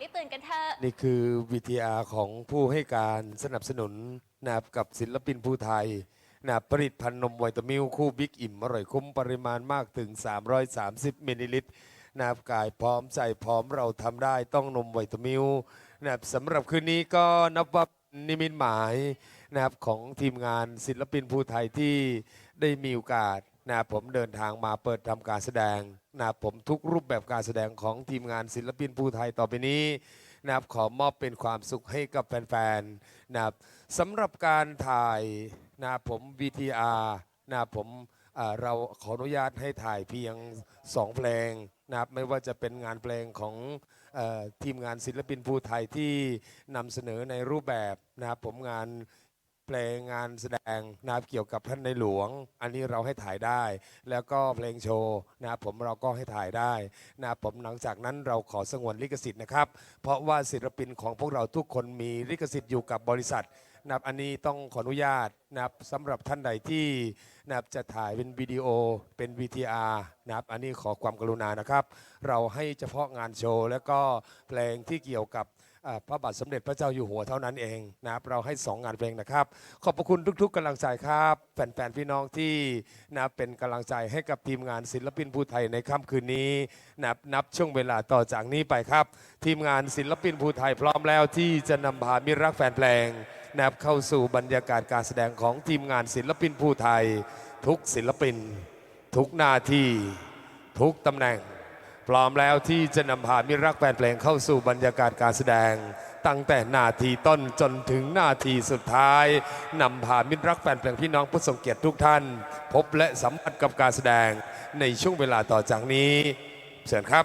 รีบตื่นกันเถอะ นี่คือวิทยาของผู้ให้การสนับสนุนนะครับกับศิลปินผู้ไทยนะผลิตภัณฑ์นมไวตามิลคู่บิ๊กอิ่ม อร่อยคุ้มปริมาณมากถึง 330มิลลิลิตรนะครับกายพร้อมใจพร้อมเราทำได้ต้องนมไวตามิลนะครับสำหรับคืนนี้ก็นับว่าเป็นนิมิตหมายนะครับของทีมงานศิลปินผู้ไทยที่ได้มีโอกาส นะผมเดินทางมาเปิดทำการแสดงนะผมทุกรูปแบบการแสดงของทีมงานศิลปินผู้ไทยต่อไปนี้นะครับขอมอบเป็นความสุขให้กับแฟนๆนะครับสำหรับการถ่ายนะผม VTR นะครับผมอ่าเราขออนุญาตให้ถ่ายเพียง 2 เพลงนะครับไม่ว่าจะเป็นงานเพลงของเออทีมงานศิลปินภูไทยที่นำเสนอในรูปแบบนะครับผมงาน เพลงงานแสดงนะครับเกี่ยวกับท่านในหลวง อันนี้เราให้ถ่ายได้ แล้วก็เพลงโชว์นะครับผมเราก็ให้ถ่ายได้นะครับผมหลังจากนั้นเราขอสงวนลิขสิทธิ์นะครับ เพราะว่าศิลปินของพวกเราทุกคนมีลิขสิทธิ์อยู่กับบริษัทนะครับอันนี้ต้องขออนุญาตนะครับสำหรับท่านใดที่นะครับจะถ่ายเป็นวิดีโอเป็น VTR นะครับอันนี้ขอความกรุณานะครับ เราให้เฉพาะงานโชว์แล้วก็เพลงที่เกี่ยวกับ พระบาทสมเด็จพระเจ้าอยู่หัวเท่านั้นเองนะครับเราให้ 2 งานเพลงนะครับ ขอบพระคุณทุก ๆกำลังใจครับแฟนๆพี่น้องที่นะเป็นกำลังใจให้กับทีมงานศิลปินภูไทยในค่ำคืนนี้นับนับช่วงเวลาต่อจากนี้ไปครับ ทีมงานศิลปินภูไทยพร้อมแล้วที่จะนำพามิตรักแฟนเพลงนับเข้าสู่บรรยากาศการแสดงของทีมงานศิลปินภูไทย ทุกศิลปิน ทุกหน้าที่ทุกตำแหน่ง พร้อมแล้วที่จะนำพามิตรรักแฟนเพลงเข้าสู่บรรยากาศการแสดง ตั้งแต่นาทีต้นจนถึงนาทีสุดท้ายนำพามิตรรักแฟนเพลงพี่น้องผู้ทรงเกียรติทุกท่าน พบและสัมผัสกับการแสดงในช่วงเวลาต่อจากนี้เชิญครับ